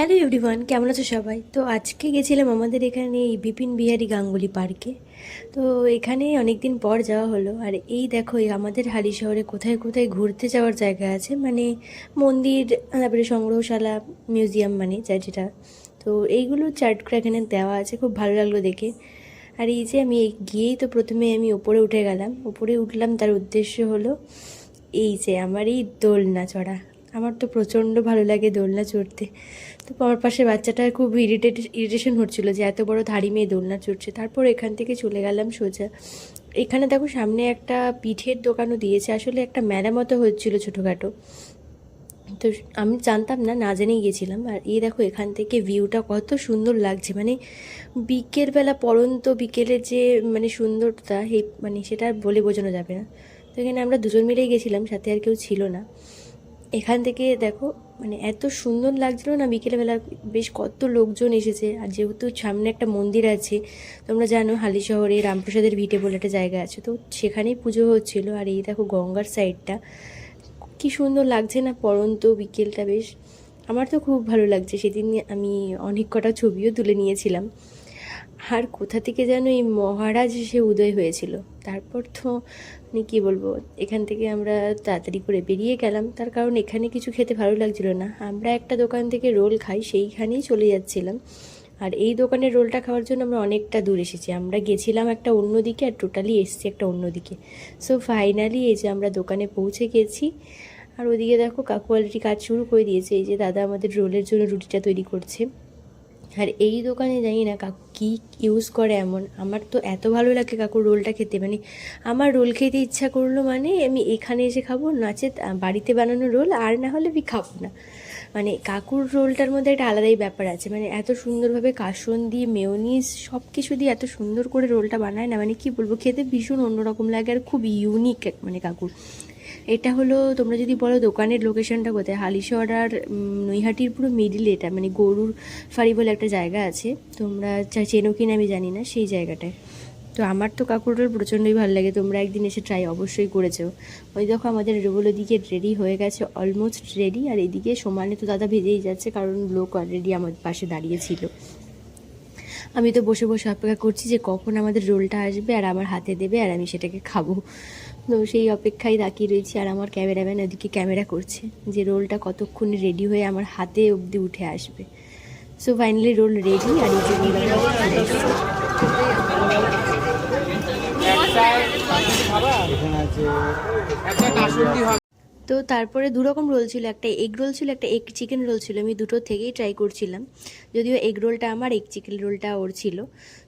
Hello everyone কেমন আছো সবাই? তো আজকে গেছিলাম আমাদের এখানে এই বিপিন বিহারী গাঙ্গুলি পার্কে। তো এখানে অনেক দিন পর যাওয়া হলো। আর এই দেখো আমাদের হালি শহরে কোথায় কোথায় ঘুরতে যাওয়ার জায়গা আছে মানে মন্দির, তারপরে সংগ্রহশালা, মিউজিয়াম মানে যা যেটা। তো এইগুলো চার্ট করে এখানে দেওয়া আছে, খুব ভালো লাগল দেখে। আর এই যে আমি গিয়েই তো প্রথমে আমি ওপরে উঠে গেলাম। ওপরে উঠলাম, তার উদ্দেশ্য হলো এই যে আমার এই দোলনা চড়া। আমার তো প্রচণ্ড ভালো লাগে দোলনা চড়তে। তো আমার পাশে বাচ্চাটা খুব ইরিটেট ইরিটেশন হচ্ছিল যে এত বড় ধাড়ি মেয়ে দোলনা চড়ছে। তারপর এখান থেকে চলে গেলাম সোজা। এখানে দেখো সামনে একটা পিঠের দোকানও দিয়েছে। আসলে একটা মেলা মতো হচ্ছিল ছোটোখাটো। তো আমি জানতাম না না জেনেই গেছিলাম। আর এই দেখো এখান থেকে ভিউটা কত সুন্দর লাগছে। মানে বিকেলবেলা পরন্ত বিকেলের যে মানে সুন্দরতা, এই মানে সেটা বলে বোঝানো যাবে না। তো এখানে আমরা দুজন মিলেই গেছিলাম, সাথে আর কেউ ছিল না। এখান থেকে দেখো মানে এত সুন্দর লাগছিল না বিকেলবেলা, বেশ কত লোকজন এসেছে। আর যেহেতু সামনে একটা মন্দির আছে, তোমরা জানো হালি শহরে রামপ্রসাদের ভিটে বলে একটা জায়গা আছে, তো সেখানেই পুজো হচ্ছিল। আর এই দেখো গঙ্গার সাইডটা, কি সুন্দর লাগছে না পরন্ত বিকেলটা বেশ। আমার তো খুব ভালো লাগছে, সেদিন আমি অনেক কটা ছবিও তুলে নিয়েছিলাম। আর কোথা থেকে যেন এই মহারাজ এসে উদয় হয়েছিল? তারপর তো মানে কী বলব, এখান থেকে আমরা তাড়াতাড়ি করে বেরিয়ে গেলাম। তার কারণ এখানে কিছু খেতে ভালো লাগছিল না। আমরা একটা দোকান থেকে রোল খাই, সেইখানেই চলে যাচ্ছিলাম। আর এই দোকানের রোলটা খাওয়ার জন্য আমরা অনেকটা দূর এসেছি। আমরা গেছিলাম একটা অন্য দিকে আর টোটালি এসেছি একটা অন্য দিকে। সো ফাইনালি এই যে আমরা দোকানে পৌঁছে গেছি। আর ওদিকে দেখো কাকু অলরেডি কাজ শুরু করে দিয়েছে। এই যে দাদা আমাদের রোলের জন্য রুটিটা তৈরি করছে। আর এই দোকানে জানি না কাকু কী ইউজ করে এমন? আমার তো এত ভালো লাগে কাকুর রোলটা খেতে। মানে আমার রোল খেতে ইচ্ছা করল মানে আমি এখানে এসে খাব, নাচে বাড়িতে বানানো রোল আর না হলে আমি খাব না। মানে কাকুর রোলটার মধ্যে একটা আলাদাই ব্যাপার আছে। মানে এত সুন্দরভাবে কাসন দিয়ে, মেয়নিজ সব কিছু দিয়ে এত সুন্দর করে রোলটা বানায় না মানে কি বলব? খেতে ভীষণ অন্যরকম লাগে আর খুব ইউনিক মানে কাকুর। এটা হলো, তোমরা যদি বলো দোকানের লোকেশনটা কোথায়, হালিশহর আর নৈহাটির পুরো মিডিল এটা মানে গরুর ফাড়ি বলে একটা জায়গা আছে, তোমরা চেনো কিনা আমি জানি না সেই জায়গাটায়। তো আমার তো কাকুর রোল প্রচণ্ডই ভালো লাগে, তোমরা একদিন এসে ট্রাই অবশ্যই করেছ। ওই দেখো আমাদের রোল দিকে রেডি হয়ে গেছে অলমোস্ট রেডি আর এদিকে সমানে তো দাদা ভেজেই যাচ্ছে, কারণ লোক অলরেডি আমার পাশে দাঁড়িয়েছিল আমি তো বসে বসে অপেক্ষা করছি যে কখন আমাদের রোলটা আসবে আর আমার হাতে দেবে আর আমি সেটাকে খাব। তো সেই অপেক্ষায় তাকিয়ে রয়েছি আর আমার ক্যামেরাম্যান ওদিকে ক্যামেরা করছে যে রোলটা কতক্ষণে রেডি হয়ে আমার হাতে অবধি উঠে আসবে। সো ফাইনালি রোল রেডি আর এই যে। তো তারপরে দু রকম রোল ছিল, একটা এগ রোল ছিল, একটা এগ চিকেন রোল ছিল। আমি দুটো থেকেই ট্রাই করছিলাম। যদিও এগ রোলটা আমার এগ চিকেন রোলটা ওর ছিল।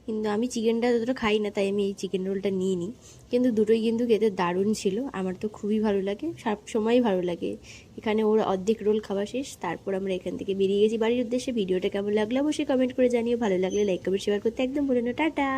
কিন্তু আমি চিকেনটা ততটা খাই না, তাই আমি এই চিকেন রোলটা নিয়ে নিই কিন্তু দুটোই কিন্তু খেতে দারুণ ছিল। আমার তো খুবই ভালো লাগে, সব সময়ই ভালো লাগে। এখানে ওর অর্ধেক রোল খাওয়া শেষ। তারপর আমরা এখান থেকে বেরিয়ে গেছি বাড়ির উদ্দেশ্যে। ভিডিওটা কেমন লাগল অবশ্যই কমেন্ট করে জানিও। ভালো লাগলে লাইক কমেন্ট শেয়ার করতে একদম না। টাটা!